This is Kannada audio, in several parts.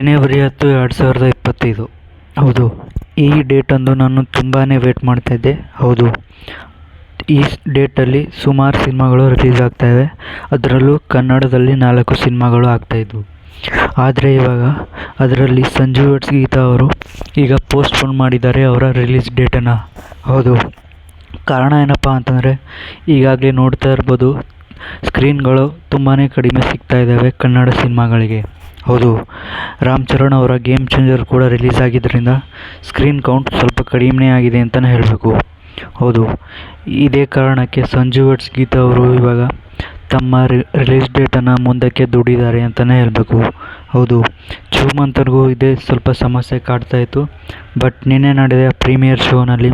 ಜನವರಿ ಹತ್ತು ಎರಡು ಸಾವಿರದ ಇಪ್ಪತ್ತೈದು. ಹೌದು, ಈ ಡೇಟಂದು ನಾನು ತುಂಬಾ ವೇಟ್ ಮಾಡ್ತಾಯಿದ್ದೆ ಹೌದು, ಈ ಡೇಟಲ್ಲಿ ಸುಮಾರು ಸಿನಿಮಾಗಳು ರಿಲೀಸ್ ಆಗ್ತಾಯಿವೆ ಅದರಲ್ಲೂ ಕನ್ನಡದಲ್ಲಿ ನಾಲ್ಕು ಸಿನಿಮಾಗಳು ಆಗ್ತಾಯಿದ್ವು ಆದರೆ ಇವಾಗ ಅದರಲ್ಲಿ ಸಂಜು ವೆಟ್ಸ್ ಗೀತಾ ಅವರು ಈಗ ಪೋಸ್ಟ್ಪೋನ್ ಮಾಡಿದ್ದಾರೆ ಅವರ ರಿಲೀಸ್ ಡೇಟನ್ನು ಹೌದು, ಕಾರಣ ಏನಪ್ಪ ಅಂತಂದರೆ ಈಗಾಗಲೇ ನೋಡ್ತಾ ಇರ್ಬೋದು ಸ್ಕ್ರೀನ್ಗಳು ತುಂಬಾ ಕಡಿಮೆ ಸಿಗ್ತಾ ಇದ್ದಾವೆ ಕನ್ನಡ ಸಿನಿಮಾಗಳಿಗೆ. ಹೌದು. ರಾಮ್ ಚರಣ್ ಅವರ ಗೇಮ್ ಚೇಂಜರ್ ಕೂಡ ರಿಲೀಸ್ ಆಗಿದ್ದರಿಂದ ಸ್ಕ್ರೀನ್ ಕೌಂಟ್ ಸ್ವಲ್ಪ ಕಡಿಮೆ ಆಗಿದೆ ಅಂತಲೇ ಹೇಳಬೇಕು. ಹೌದು. ಇದೇ ಕಾರಣಕ್ಕೆ ಸಂಜು ವರ್ಡ್ಸ್ ಗೀತಾ ಅವರು ಇವಾಗ ತಮ್ಮ ರಿಲೀಸ್ ಡೇಟನ್ನು ಮುಂದಕ್ಕೆ ದುಡಿದ್ದಾರೆ ಅಂತಲೇ ಹೇಳಬೇಕು. ಹೌದು. ಚೂಮಂತನಿಗೂ ಇದೇ ಸ್ವಲ್ಪ ಸಮಸ್ಯೆ ಕಾಡ್ತಾ ಇತ್ತು. ಬಟ್ ನಿನ್ನೆ ನಡೆದ ಪ್ರೀಮಿಯರ್ ಶೋನಲ್ಲಿ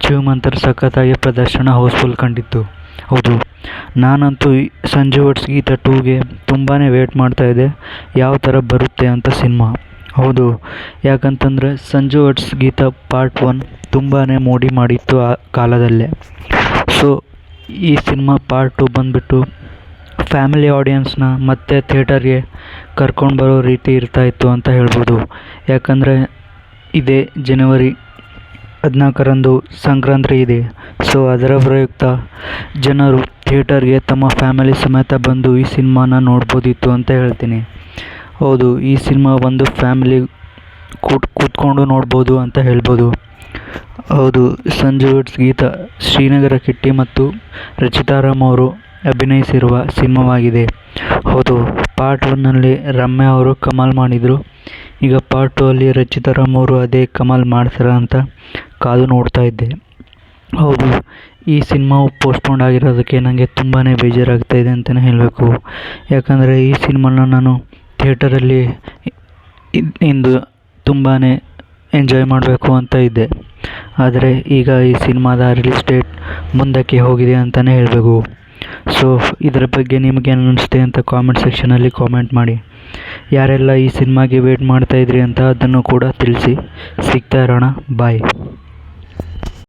ಚೂಮಂತರ್ ಸಖತ್ತಾಗಿ ಪ್ರದರ್ಶನ ಹೌಸ್ಫುಲ್ ಕಂಡಿತ್ತು. ಹೌದು. ನಾನಂತೂ ಸಂಜು ವಟ್ಸ್ ಗೀತಾ ಟೂಗೆ ತುಂಬಾ ವೇಟ್ ಮಾಡ್ತಾಯಿದ್ದೆ ಯಾವ ಥರ ಬರುತ್ತೆ ಅಂತ ಸಿನಿಮಾ. ಹೌದು, ಯಾಕಂತಂದರೆ Sanju weds Geetha part one ತುಂಬಾ ಮೋಡಿ ಮಾಡಿತ್ತು ಆ ಕಾಲದಲ್ಲೇ. ಸೊ ಈ ಸಿನಿಮಾ ಪಾರ್ಟ್ ಟು ಬಂದುಬಿಟ್ಟು ಫ್ಯಾಮಿಲಿ ಆಡಿಯನ್ಸ್ನ ಮತ್ತೆ ಥಿಯೇಟರ್ಗೆ ಕರ್ಕೊಂಡು ಬರೋ ರೀತಿ ಇರ್ತಾಯಿತ್ತು ಅಂತ ಹೇಳ್ಬೋದು. ಯಾಕಂದರೆ ಇದೇ ಜನವರಿ ಹದಿನಾಲ್ಕರಂದು ಸಂಕ್ರಾಂತಿ ಇದೆ. ಸೊ ಅದರ ಪ್ರಯುಕ್ತ ಜನರು ಥಿಯೇಟರ್ಗೆ ತಮ್ಮ ಫ್ಯಾಮಿಲಿ ಸಮೇತ ಬಂದು ಈ ಸಿನಿಮಾನ ನೋಡ್ಬೋದಿತ್ತು ಅಂತ ಹೇಳ್ತೀನಿ. ಹೌದು, ಈ ಸಿನಿಮಾ ಒಂದು ಫ್ಯಾಮಿಲಿ ಕೂತ್, ಕೂತ್ಕೊಂಡು ನೋಡ್ಬೋದು ಅಂತ ಹೇಳ್ಬೋದು. ಹೌದು, ಸಂಜು ವೆಡ್ಸ್ ಗೀತಾ ಶ್ರೀನಗರ ಕಿಟ್ಟಿ ಮತ್ತು ರಚಿತಾ ರಾಮ್ ಅವರು ಅಭಿನಯಿಸಿರುವ ಸಿನಿಮಾವಾಗಿದೆ. ಹೌದು, ಪಾರ್ಟ್ ಒನ್ನಲ್ಲಿ ರಮ್ಯಾ ಅವರು ಕಮಾಲ್ ಮಾಡಿದರು. ಈಗ ಪಾರ್ಟ್ ಟೂ ಅಲ್ಲಿ ರಚಿತಾ ರಾಮ್ ಅವರು ಅದೇ ಕಮಾಲ್ ಮಾಡ್ತಾರ ಅಂತ ಕಾದು ನೋಡ್ತಾ ಇದ್ದೆ. ಹೌದು, ಈ ಸಿನಿಮಾವು ಪೋಸ್ಟ್ಪೋನ್ ಆಗಿರೋದಕ್ಕೆ ನನಗೆ ತುಂಬಾ ಬೇಜಾರಾಗ್ತಾ ಇದೆ ಅಂತಲೇ ಹೇಳಬೇಕು. ಯಾಕಂದರೆ ಈ ಸಿನಿಮಾನ ನಾನು ಥಿಯೇಟರಲ್ಲಿ ಇಂದು ತುಂಬಾ ಎಂಜಾಯ್ ಮಾಡಬೇಕು ಅಂತ ಇದ್ದೆ. ಆದರೆ ಈಗ ಈ ಸಿನಿಮಾದ ರಿಲೀಸ್ ಡೇಟ್ ಮುಂದಕ್ಕೆ ಹೋಗಿದೆ ಅಂತಲೇ ಹೇಳಬೇಕು. ಸೊ ಇದರ ಬಗ್ಗೆ ನಿಮಗೇನು ಅನ್ನಿಸ್ತೆ ಅಂತ ಕಾಮೆಂಟ್ ಸೆಕ್ಷನಲ್ಲಿ ಕಾಮೆಂಟ್ ಮಾಡಿ. ಯಾರೆಲ್ಲ ಈ ಸಿನಿಮಾಗೆ ವೇಟ್ ಮಾಡ್ತಾಯಿದ್ರಿ ಅಂತ ಅದನ್ನು ಕೂಡ ತಿಳಿಸಿ. ಸಿಗ್ತಾ ಇರೋಣ. ಬಾಯ್